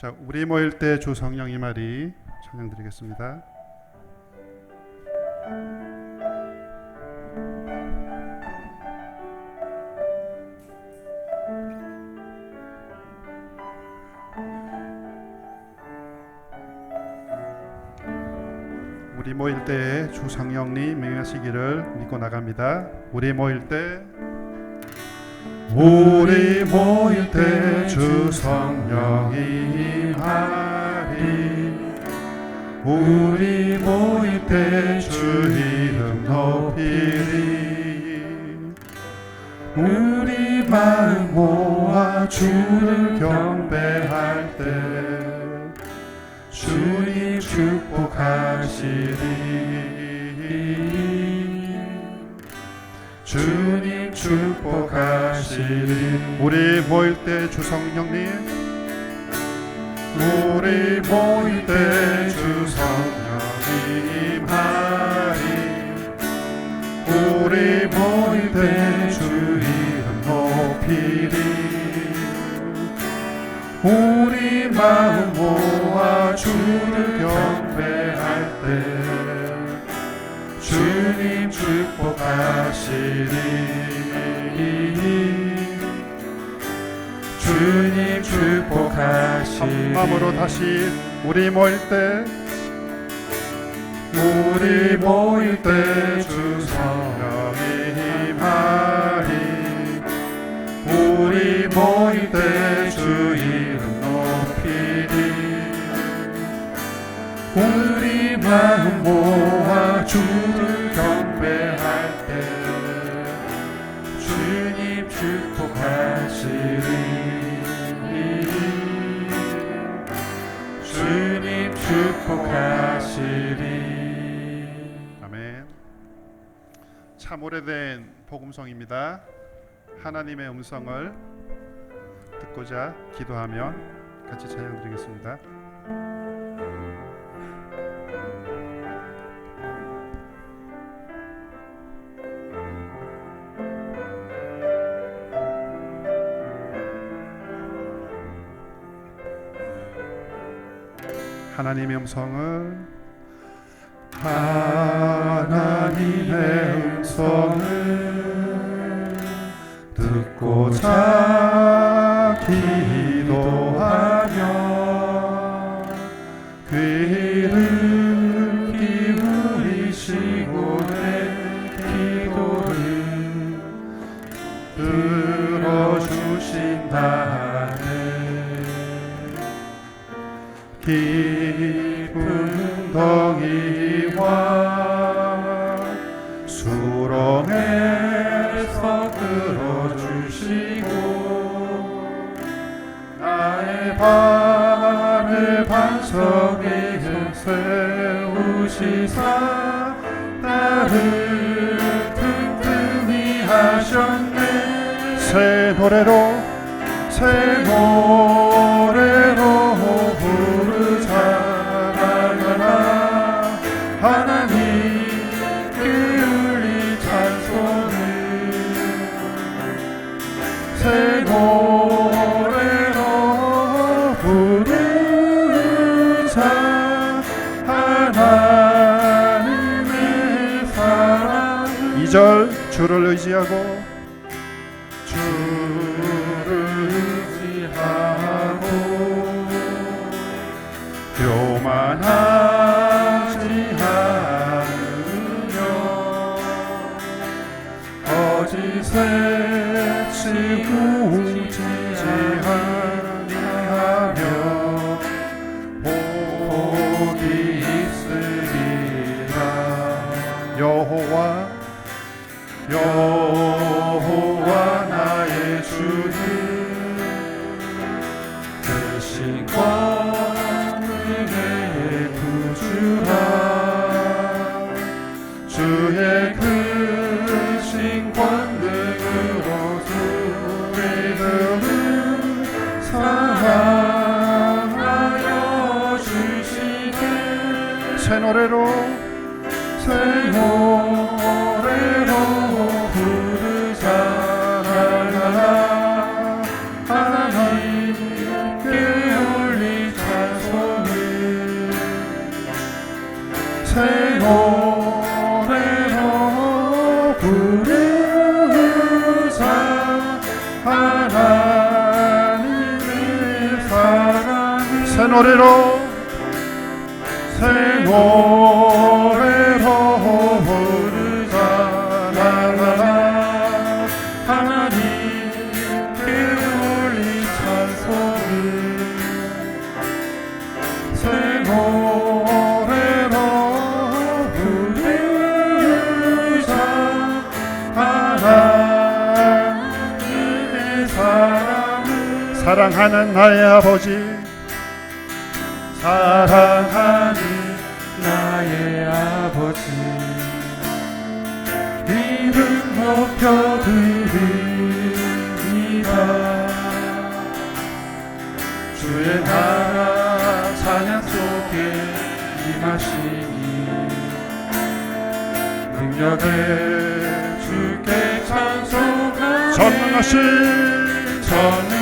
자, 우리 모일 때 주 성령 이 말이 찬양 드리겠습니다. 우리 모일 때 주 성령님 명하시기를 믿고 나갑니다. 우리 모일 때 우리 모일 때 주 성령이 임하리. 우리 모일 때 주 이름 높이리. 우리 마음 모아 주를 경배할 때 주님 축복하시리. 주님 축복하 시리 우리 모일 때 주 성령님. 우리 모일 때 주 성령님 임하리. 우리 모일 때 주 이름 높이리. 우리 마음 모아 주를 경배할 때 주님 축복하시리 마음으로 다시 우리 모일 때 우리 모일 때 주 성령이 임하리. 우리 모일 때 주 이름 높이리. 우리 마음 모아 주를 경배할 때 주님 축복하시리 축복하시리. 아멘. 참 오래된 복음성입니다. 하나님의 음성을 듣고자 기도하며 같이 찬양 드리겠습니다. 하나님의 음성을. 하나님의 음성을 듣고자 기 수렁에서 끌어주시고 나의 발을 반석 위에 세우시사 나를 튼튼히 하셨네. 새 노래로 새 노래 주를 의지하고 교만하지 않으며 거짓에 치우지 아니하며 복이 있으리라 노래로 새 노래로 부르자 날마다 하나님께 올리 찬송을 새 노래로 부르자 하나님의 사랑을 새 노래로 새 노래로 부르자. 나나나 하나님께 새 부르자. 하나님의 사랑을 사랑하는 나의 아버지. 사랑하는 높여드립니다. 주의 나라 찬양 속에 임하시니 능력에 주께 찬송하네 전능하신 전능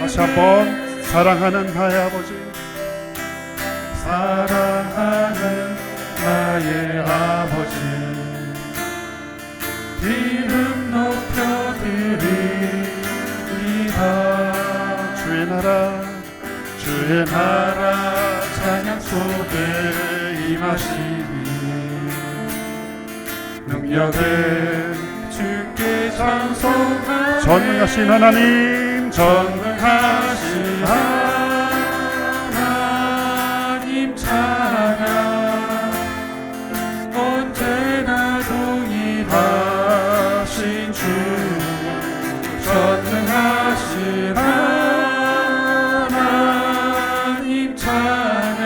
다시 한번 사랑하는 나의 아버지. 사랑하는 나의 아버지. 이름 높여드립니다 주의 나라 주의 나라 찬양 속에 임하시니. 주께 찬송하네 전능하신 하나님 전능하신 하나님 찬양. 언제나 동일하신 주 전능하신 하나님 찬양.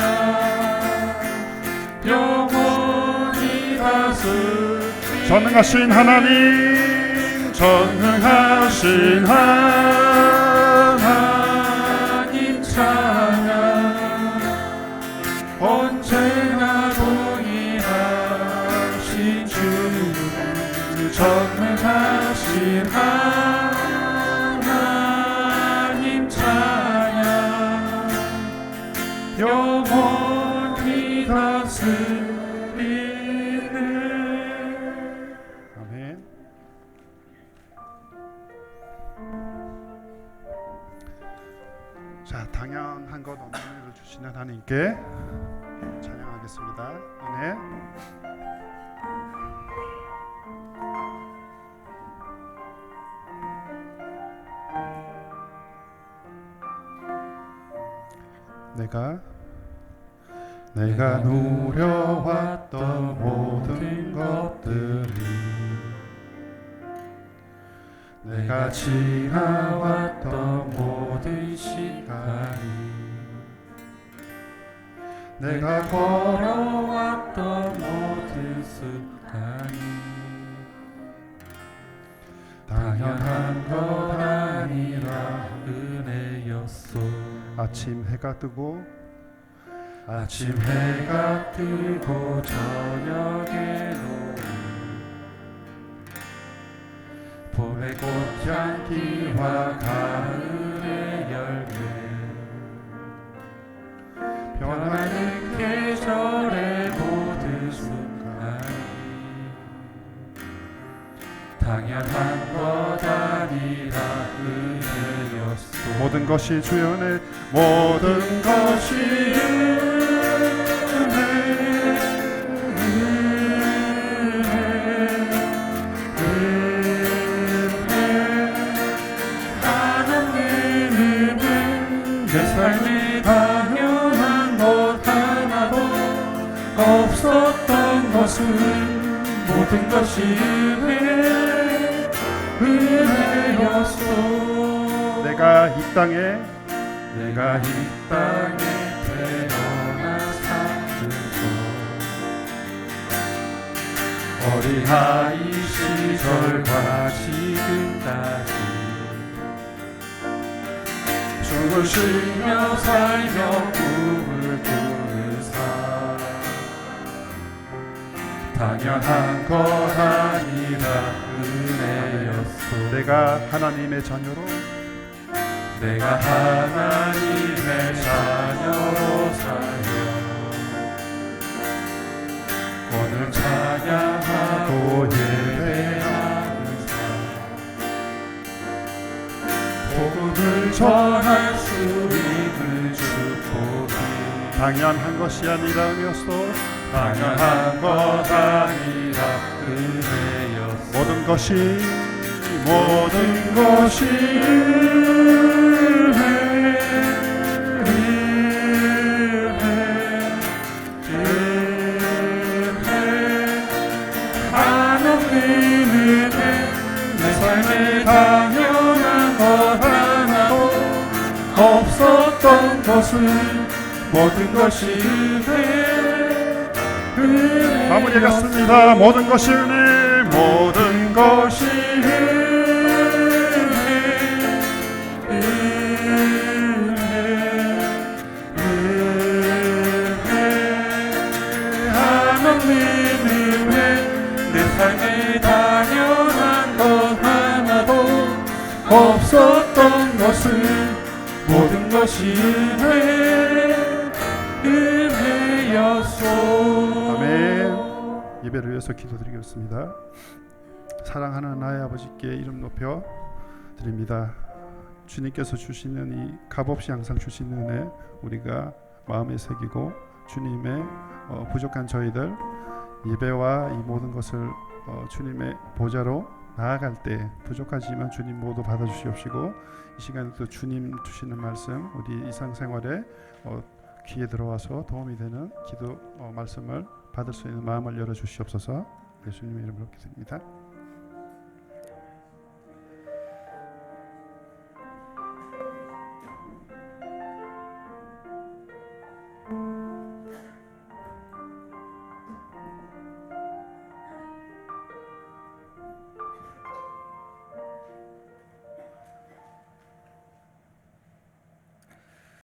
영원히 다스리 전능하신 하나님 전능하신 하나님 찬양. 언제나 동일하신 주 전능하신 하나님 찬양. 영원히 다스리 주시는 하나님께 찬양하겠습니다. 은혜 내가 내가 누려왔던 모든 것들이 내가 지나왔던 모든 시간이 내가 걸어왔던 모든 습관이 당연한 것 아니라 은혜였소. 아침 해가 뜨고 아침 해가 뜨고 저녁에 봄의 꽃향기와 가을 변하는 계절의 모든 순간이 당연한 것 아니라 은혜였소. 모든 것이 주연의 모든 것이 은혜 은혜였소. 내가 이 땅에 내가 이 땅에 태어나 살면서 어린아이 시절과 지금까지 숨을 쉬며 살며 꿈을 꾸는 당연한 것 아니라. 은혜였소. 내가 하나님의 자녀로 내가 하나님의 자녀로 살며 오늘 찬양하고 예배하는 삶 복음을 전할 수 있는 축복이 당연한 것이 아니라 은혜였소 당연한 것 아니라. 은혜였소 모든 것이 모든 것이 은혜 은혜 은혜 하나님 은혜. 내 삶에 당연한 것 하나도 없었던 것을 모든 것이 은혜 은혜 마무리하겠습니다 모든 것이 은혜 모든 것이 은혜 은혜 은혜 하나님 은혜 내 삶에 당연한 것 하나도 없었던 것을 모든 것이 은혜 은혜였소. 예배를 위해서 기도드리겠습니다. 사랑하는 나의 아버지께 이름 높여 드립니다. 주님께서 주시는 이 값없이 항상 주시는 은혜 우리가 마음에 새기고 주님의 어, 부족한 저희들 예배와 이 모든 것을 어, 주님의 보좌로 나아갈 때 부족하지만 주님 모두 받아주시옵시고 이 시간에 또 주님 주시는 말씀 우리 일상생활에 어, 귀에 들어와서 도움이 되는 기도 어, 말씀을 받을 수 있는 마음을 열어 주시옵소서. 예수님의 이름으로 기도드립니다.